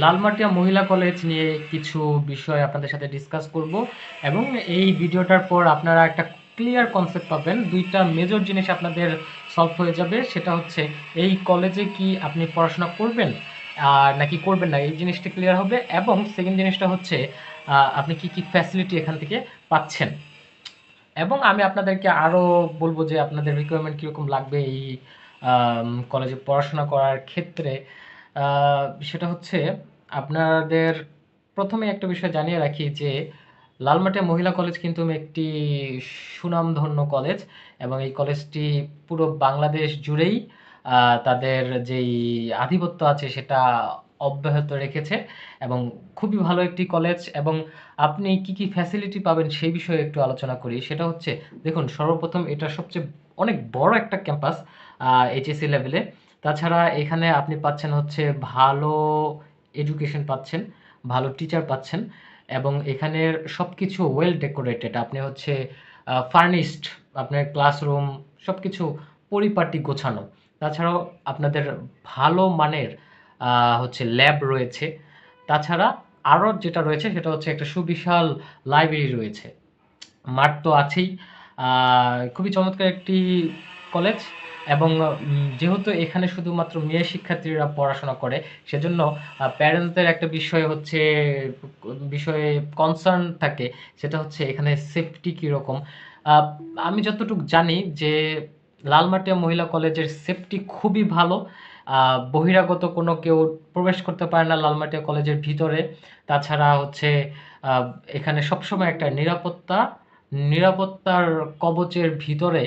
লালমাটিয়া মহিলা কলেজ নিয়ে কিছু বিষয় আপনাদের সাথে ডিসকাস করব এবং এই ভিডিওটার পর আপনারা একটা ক্লিয়ার কনসেপ্ট পাবেন। দুইটা মেজর জিনিস আপনাদের সলভ হয়ে যাবে, সেটা হচ্ছে এই কলেজে কি আপনি পড়াশোনা করবেন আর নাকি করবেন না, এই জিনিসটা ক্লিয়ার হবে। এবং সেকেন্ড জিনিসটা হচ্ছে আপনি কি কি ফ্যাসিলিটি এখান থেকে পাচ্ছেন। এবং আমি আপনাদেরকে আরও বলব যে আপনাদের রিকোয়ারমেন্ট কীরকম লাগবে এই কলেজে পড়াশোনা করার ক্ষেত্রে। সেটা হচ্ছে আপনাদের প্রথমে একটা বিষয় জানিয়ে রাখি যে লালমাটিয়া মহিলা কলেজ কিন্তু একটি সুনামধন্য কলেজ এবং এই কলেজটি পুরো বাংলাদেশ জুড়েই তাদের যেই আধিপত্য আছে সেটা অব্যাহত রেখেছে এবং খুবই ভালো একটি কলেজ এবং আপনি কি কি ফ্যাসিলিটি পাবেন সেই বিষয়ে একটু আলোচনা করি। সেটা হচ্ছে, দেখুন, সর্বপ্রথম এটা সবচেয়ে অনেক বড় একটা ক্যাম্পাস এইচএসসি লেভেলে তাছাড়া এখানে আপনি পাচ্ছেন হচ্ছে ভালো এডুকেশন পাচ্ছেন, ভালো টিচার পাচ্ছেন এবং এখানের সব কিছু ওয়েল ডেকোরেটেড আপনি হচ্ছে ফার্নিশড আপনার ক্লাসরুম সব কিছু পরিপাটি গোছানো। তাছাড়াও আপনাদের ভালো মানের হচ্ছে ল্যাব রয়েছে। তাছাড়া আরও যেটা রয়েছে সেটা হচ্ছে একটা সুবিশাল লাইব্রেরি রয়েছে। মাঠ তো আছেই। খুবই চমৎকার একটি কলেজ এবং যেহেতু এখানে শুধুমাত্র মেয়ে শিক্ষার্থীরা পড়াশোনা করে, সেজন্য প্যারেন্টসদের একটা বিষয় হচ্ছে, বিষয়ে কনসার্ন থাকে, সেটা হচ্ছে এখানে সেফটি কীরকম। আমি যতটুকু জানি যে, লালমাটিয়া মহিলা কলেজের সেফটি খুবই ভালো। বহিরাগত কোনো কেউ প্রবেশ করতে পারে না লালমাটিয়া কলেজের ভিতরে। তাছাড়া হচ্ছে এখানে সবসময় একটা নিরাপত্তা, নিরাপত্তার কবচের ভিতরে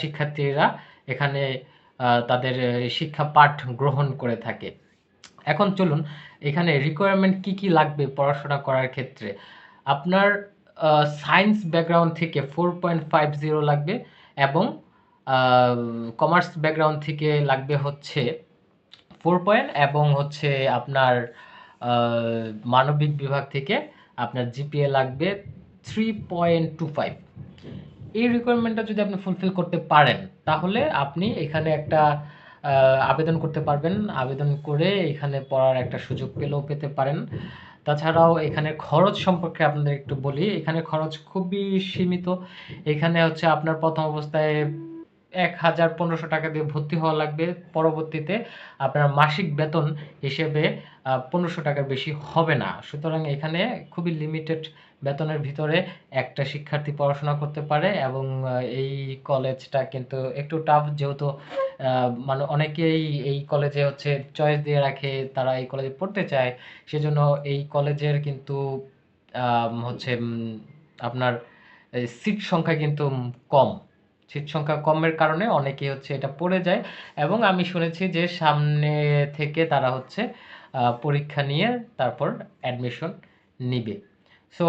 শিক্ষার্থীরা এখানে তাদের শিক্ষা পাঠ গ্রহণ করে থাকে। এখন চলুন, এখানে রিকোয়ারমেন্ট কি কি লাগবে পড়াশোনা করার ক্ষেত্রে? আপনার সায়েন্স ব্যাকগ্রাউন্ড থেকে ফোর পয়েন্ট ফাইভ জিরো লাগবে এবং কমার্স ব্যাকগ্রাউন্ড থেকে লাগবে হচ্ছে ফোর পয়েন্ট এবং হচ্ছে আপনার মানবিক বিভাগ থেকে আপনার জিপিএ লাগবে থ্রি পয়েন্ট টু ফাইভ এই রিকোয়ারমেন্টটা যদি আপনি ফুলফিল করতে পারেন, তাহলে আপনি এখানে একটা আবেদন করতে পারবেন। আবেদন করে এখানে পড়ার একটা সুযোগ পেলেও পেতে পারেন। তাছাড়াও এখানে খরচ সম্পর্কে আপনাদের একটু বলি। এখানে খরচ খুবই সীমিত। এখানে হচ্ছে আপনার প্রথম অবস্থায় এক হাজার পনেরোশো টাকা দিয়ে ভর্তি হওয়া লাগবে। পরবর্তীতে আপনার মাসিক বেতন হিসেবে পনেরোশো টাকার বেশি হবে না। সুতরাং এখানে খুবই লিমিটেড বেতনের ভিতরে একটা শিক্ষার্থী পড়াশোনা করতে পারে এবং এই কলেজটা কিন্তু একটু টাফ যেহেতু মানে অনেকেই এই কলেজে হচ্ছে চয়েস দিয়ে রাখে, তারা এই কলেজে পড়তে চায়। সেজন্য এই কলেজের কিন্তু হচ্ছে আপনার সিট সংখ্যা কিন্তু কম। সিট সংখ্যা কমের কারণে অনেকেই হচ্ছে এটা পড়ে যায়। এবং আমি শুনেছি যে সামনে থেকে তারা হচ্ছে পরীক্ষা নিয়ে তারপর অ্যাডমিশন নিবে। সো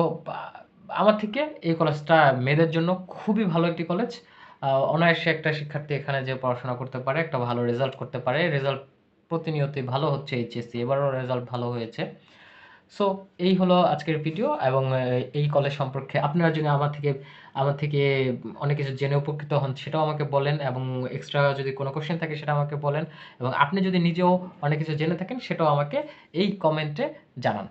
আমার থেকে এই কলেজটা মেয়েদের জন্য খুবই ভালো একটি কলেজ অনায়াসে একটা শিক্ষার্থী এখানে যে পড়াশোনা করতে পারে, একটা ভালো রেজাল্ট করতে পারে। রেজাল্ট প্রতিনিয়তই ভালো হচ্ছে এইচএসসি এবারও রেজাল্ট ভালো হয়েছে। সো এই হলো আজকের ভিডিও এবং এই কলেজ সম্পর্কে। আপনারা যদি আমার থেকে আমার থেকে অনেক কিছু জেনে উপকৃত হন, সেটাও আমাকে বলেন এবং এক্সট্রা যদি কোনো কোশ্চেন থাকে, সেটা আমাকে বলেন। এবং আপনি যদি নিজেও অনেক কিছু জেনে থাকেন, সেটাও আমাকে এই কমেন্টে জানান।